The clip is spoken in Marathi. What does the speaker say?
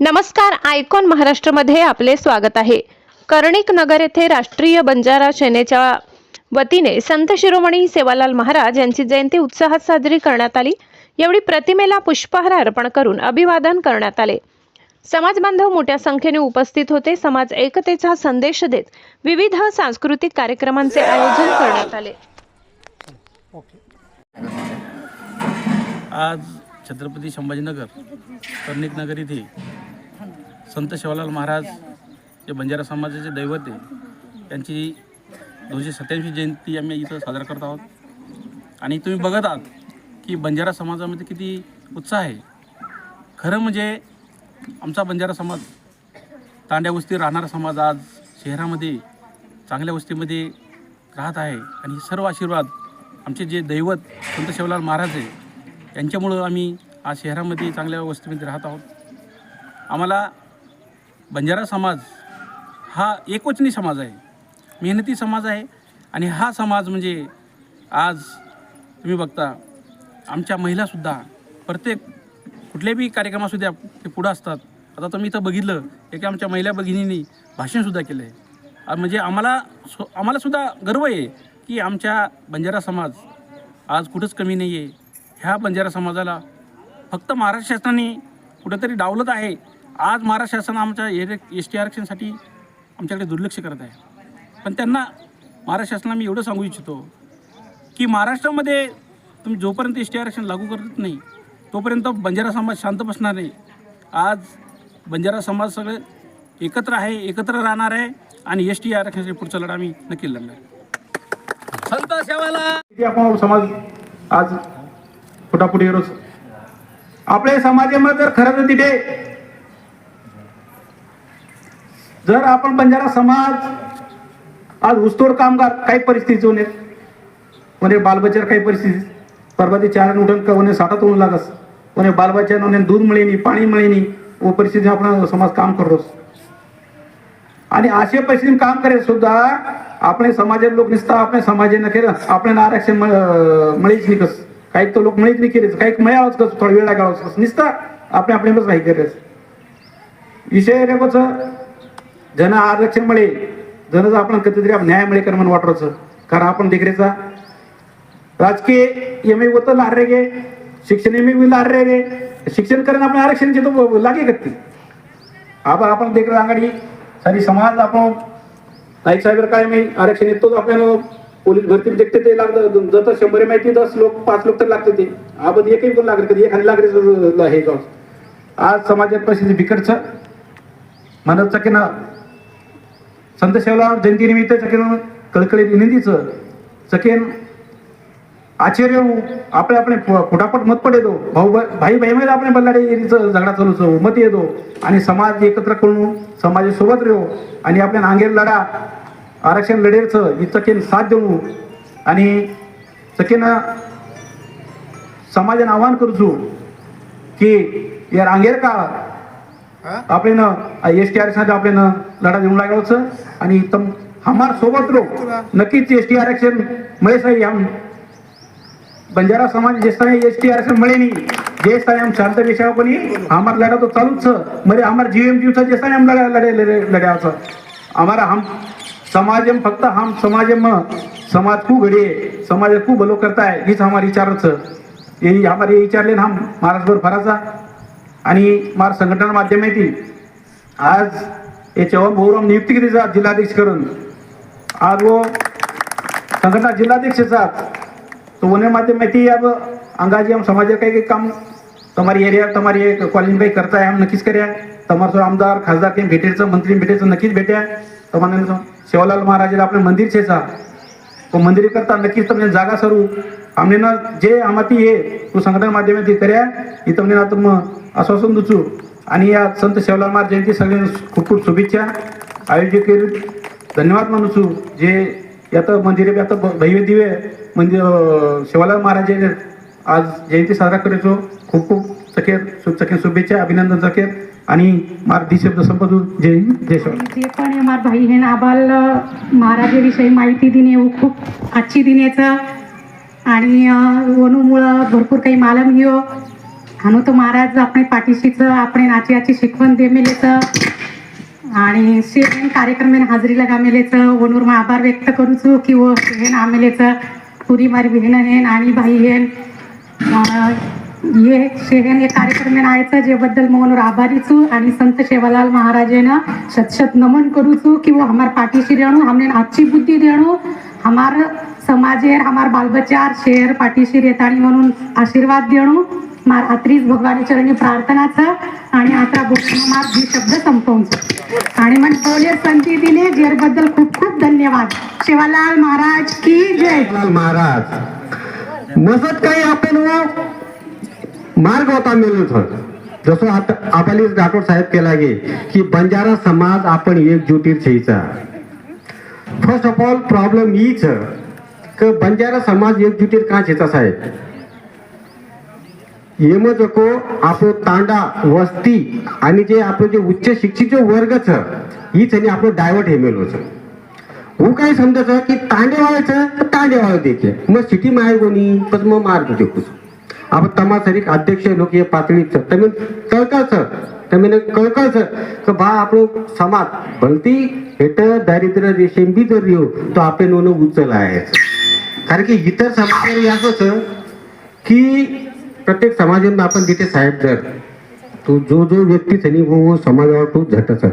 नमस्कार आयकॉन महाराष्ट्रमध्ये आपले स्वागत आहे. कर्णिक नगर येथे राष्ट्रीय बंजारा सेनेच्या वतीने संत शिरोमणी सेवालाल महाराज यांची जयंती उत्साहात साजरी करण्यात आली. यावेळी प्रतिमेला पुष्पहार अर्पण करून अभिवादन करण्यात आले. समाज बांधव मोठ्या संख्येने उपस्थित होते. समाज एकतेचा संदेश देत विविध सांस्कृतिक कार्यक्रमांचे आयोजन करण्यात आले. आज छत्रपती संभाजीनगर कर्णिक नगर येथे संत शिवलाल महाराज जे बंजारा समाजाचे दैवत आहे त्यांची दोनशे सत्याऐंशी जयंती आम्ही इथं साजरा करत आहोत. आणि तुम्ही बघत आहात की बंजारा समाजामध्ये किती उत्साह आहे. खरं म्हणजे आमचा बंजारा समाज तांड्या वस्ती राहणारा समाज आज शहरामध्ये चांगल्या वस्तीमध्ये राहत आहे. आणि हे सर्व आशीर्वाद आमचे जे दैवत संत शिवलाल महाराज आहे यांच्यामुळं आम्ही आज शहरामध्ये चांगल्या वस्तीमध्ये राहत आहोत. आम्हाला बंजारा समाज हा एकवचनी समाज आहे. मेहनती समाज आहे आणि हा समाज म्हणजे आज तुम्ही बघता आमच्या महिलासुद्धा प्रत्येक कुठल्याही बी ते पुढं असतात. आता तुम्ही इथं बघितलं एका आमच्या महिला भगिनींनी भाषणसुद्धा केलं आहे म्हणजे आम्हाला सु आम्हालासुद्धा गर्व आहे की आमच्या बंजारा समाज आज कुठंच कमी नाही आहे ह्या बंजारा समाजाला फक्त महाराष्ट्र शासनाने कुठंतरी डावलत आहे. आज महाराष्ट्र शासन आमच्या एस टी आरक्षणासाठी आमच्याकडे दुर्लक्ष करत आहे. पण त्यांना महाराष्ट्र शासनाला मी एवढं सांगू इच्छितो की महाराष्ट्रामध्ये तुम्ही जोपर्यंत एस टी आरक्षण लागू करत नाही तोपर्यंत बंजारा समाज शांत बसणार नाही. आज बंजारा समाज सगळे एकत्र आहे एकत्र राहणार आहे आणि एस टी आरक्षणासाठी पुढचा लढा आम्ही नक्की लढणार संत सेवाला समाज आज फुटाफुटी रोज आपल्या समाजामध्ये जर खरं तर तिथे जर आपण बंजारा समाज आज ऊसतोड कामगार काही परिस्थिती होणे म्हणजे म्हणे बालबच्यावर काही परिस्थिती. परवा ते चार उठून कोणी साठा तोडून लागस. कोणी बालबच्यानं दूध मिळेनी पाणी मिळेनी व परिस्थिती आपण समाज काम करतोस. आणि अशा परिस्थितीत काम करेल सुद्धा आपण समाजात लोक निसता आपल्या समाजाने केलं आपल्याला आरक्षण मिळेच कस काही तर लोक मिळेच नाही केलेच काही मिळावंच कस थोडा वेळ लागावं कस निसता आपण आपल्या काही करेच विषय रेकोचं जन आरक्षण मिळे. जनच आपण कधीतरी न्याय मिळे कर म्हणून कारण आपण देखरेचा राजकीय एम ए होतं लारे गे. शिक्षण एम ए लारे रे शिक्षण करून आपण आरक्षण घेतो लागे कत्ती आबा आपण देखरे अंगाडी सारी समाज आपण नाईक साहेब काय मी आरक्षण येतो आपल्याला पोलीस भरती देखते ते लागतं. जत शंभर माहिती दस लोक पाच लोक तर लागते ते. आपण एकही पण लागले कधी एखादी लागले हे गाव आज समाजात परिस्थिती बिकटच. म्हणत ना संत शेवला जयंतीनिमित्त चकेन कळकळी विनंतीचं चकेन आश्चर्य हो, आपले आपले फुटापट मत पडेदो भाऊ भाई भाई आपण बल्लाडे झगडा झगडा चालूचो हो. मत येतो आणि समाज एकत्र करून समाजासोबत रेव आणि आपल्या नांगेर लढा आरक्षण लढेरचं ही चकेन साथ देऊ. आणि चकेनं समाजान आव्हान करूचू हो. की या रांगेर का आपल्यानं एस टी आरक्षणाचं आपल्यानं लढा देऊन लागलो आणि तम हमार सोबत लोक नक्कीच एस टी आरक्षण मिळे हम बंजारा समाज जे तरह एस टी आरक्षण मिले नाही जिस तरह हम शांत विषयों को नहीं हमारा तो चालूच मरे म्हणजे हमारा जी एम जीव जे जिस तरह हम लड़ा हम समाज फक्त हम समाज म समाज खूप घड़े समाज खूप भलो करताय हीच आम्हाला विचारच. छ आम्हाला हे विचारले हम महाराष्ट्रभर फराचा आणि मार संघटना माध्यम येतील आज ये चौबा भोरम नियुक्ति के दिशा जिला दिश करूँ आज वो संगठन जिला साथ तो वो माध्यम माते थी अब अंगाजी हम समाज का एक काम तमारी एरिया तमारी एक कॉलेज का करताय हम नक्कीच करें तमार सो आमदार खासदार के बेटे मंत्री बेटे नक्कीच नकीस बेटे हैं तो माने शिवलाल महाराज जी. मंदिर छे सा वो मंदिर करता नक्कीच तब म्हणजे जागा सरू. हमने ना जे हमारी हे तो संगठन माध्यम दिख रहे हैं इतने ना तुम आश्वासन दुचू आणि या संत सेवालाल महाराज जयंती सगळ्यांना खूप खूप शुभेच्छा. आयोजक धन्यवाद मानूचू जे यात मंदिरे आता भव्य दिवे मंदिर शिवालाल महाराज आज जयंती साजरा करायचो. खूप खूप सखेत शु- शुभेच्छा अभिनंदन सखेत आणि मार शब्द संपदू जय जय जे पण मार भाई हे आबाल महाराजाविषयी माहिती देणे येऊ खूप आजची दिनेचं. आणि वणूमुळं भरपूर काही मालम घेऊ हनुत महाराज आपण पाठीशीचं आपण नाचियाची शिकवण दे मेलेचं. आणि शेन कार्यक्रमेन हाजरी लगा मेलेचं. वनूर मग आभार व्यक्त करूचो की व हेन आमेलेचं पुरी मारी बहिण हेन आणि भाई हेन. ये शेहेन हे कार्यक्रमेन आयचं जेबद्दल मोहनवर आभारीचू आणि संत शेवालाल महाराजेनं शतशत नमन करूचू की वो हमार पाठीशी रेणू हमने आजची बुद्धी देणू हमार समाजेर हमार बालबचार शेर पाठीशी रेताणी म्हणून आशीर्वाद देणू. मा रात्रीच भगवानी चरणी प्रार्थनाचं आणि आता बोलणं मार शब्द संपवून आणि मग बोले संती दिने जेरबद्दल खूप खूप धन्यवाद. शिवालाल महाराज की जय? महाराज नसत काही आपण व मार्ग होता मिळत होत जसं आता आपली राठोड साहेब केला गे की बंजारा समाज आपण एकजुटीर छेचा फर्स्ट ऑफ ऑल प्रॉब्लेम हीच क बंजारा समाज एकजुटीर का छेचा साहेब? यमजको आपो तांडा वस्ती आणि जे आपलं जे उच्च शिक्षित जो वर्ग छ हीच आणि आपलं डायवर्ट हेमेलो छ. हू काय समजायचं की तांडे व्हायचं तर तांडे व्हावं देखे मग सिटी माय कोणी पण मग मार्ग देखूस आपण तमासरीक अध्यक्ष लोकीय पातळी तमी म्हणे कळतं सर. का बा आपण समाज भलती हेट दारिद्र्य रेशेंबी जर येऊ तो आपण उचल आहे कारण की इतर समाज असं की प्रत्येक समाजात आपण तिथे साहेब जर तो जो जो व्यक्ती છે ને वो वो समाजावर तो झटच